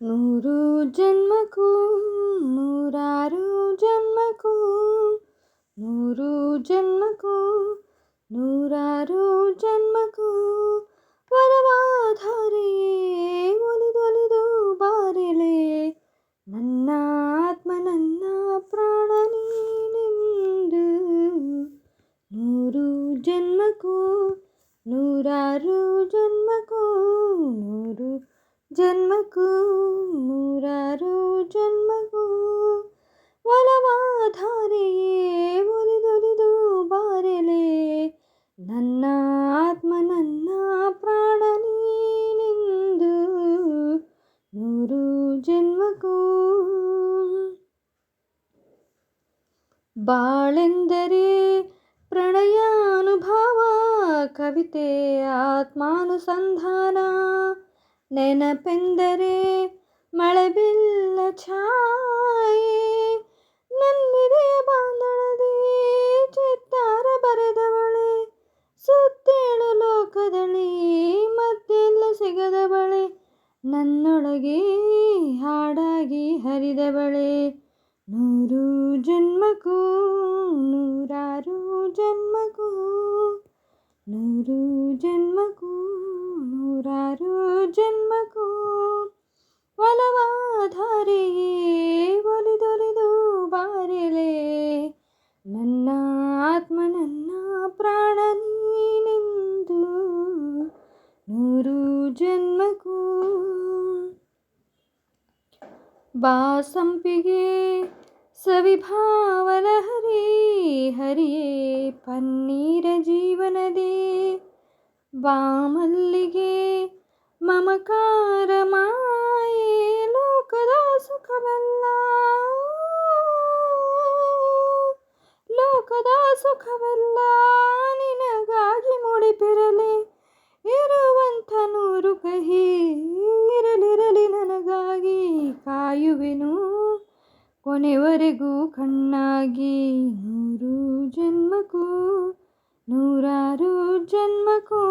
నూరు జన్మకు నూరారు జన్మకు నూరు జన్మకు నూరారు జన్మకు ವರವಾಧಾರಿಯೇ ಒಲಿದೊಲಿದು ಬಾರಿಲೆ ನನ್ನ ಆತ್ಮ ನನ್ನ ಪ್ರಾಣ ನೀನೆಂದು ನೂರು ಜನ್ಮಕ್ಕೂ ನೂರಾರು ಜನ್ಮಕ್ಕೂ ನೂರು ಜನ್ಮಕ್ಕೂ ಬಾಳೆಂದರೆ ಪ್ರಣಯಾನುಭಾವ, ಕವಿತೆ ಆತ್ಮಾನುಸಂಧಾನ, ನೆನಪೆಂದರೆ ಮಳೆಬಿಲ್ಲ ಛಾಯೆ ನನ್ನಿದೆಯ ಬಾಂಧಳದಿ ಚಿತ್ತಾರ ಬರೆದವಳೆ, ಸುತ್ತೇಳು ಲೋಕದಲ್ಲಿ ಮತ್ತೆಲ್ಲ ಸಿಗದವಳೆ, ನನ್ನೊಳಗೆ ಹಾಡಾಗಿ ಹರಿದವಳೆ. ನೂರು ಜನ್ಮಕ್ಕೂ ನೂರಾರು ಜನ್ಮಕ್ಕೂ ನೂರು ಜನ್ಮಕ್ಕೂ ನೂರಾರು ಜನ್ಮಕ್ಕೂ ಒಲವಾಧಾರೆಯೇ ಒಲಿದೊಲಿದು ಬಾರೆಲೆ ನನ್ನ ಆತ್ಮ ನನ್ನ ಪ್ರಾಣ ನೀನೆಂದು ನೂರು ಜನ್ಮಕ್ಕೂ ബാസംപികേ സവിഭാവനഹരി ഹരിയേ പന്നീരജീവനദേ. വാമല്ലികേ മമകാരമായേ ലോകദാ സുഖമല്ല ലോകദാ സുഖമല്ല നിന ಕೊನೆವರೆಗೂ ಕಣ್ಣಾಗಿ ನೂರು ಜನ್ಮಕ್ಕೂ ನೂರಾರು ಜನ್ಮಕ್ಕೂ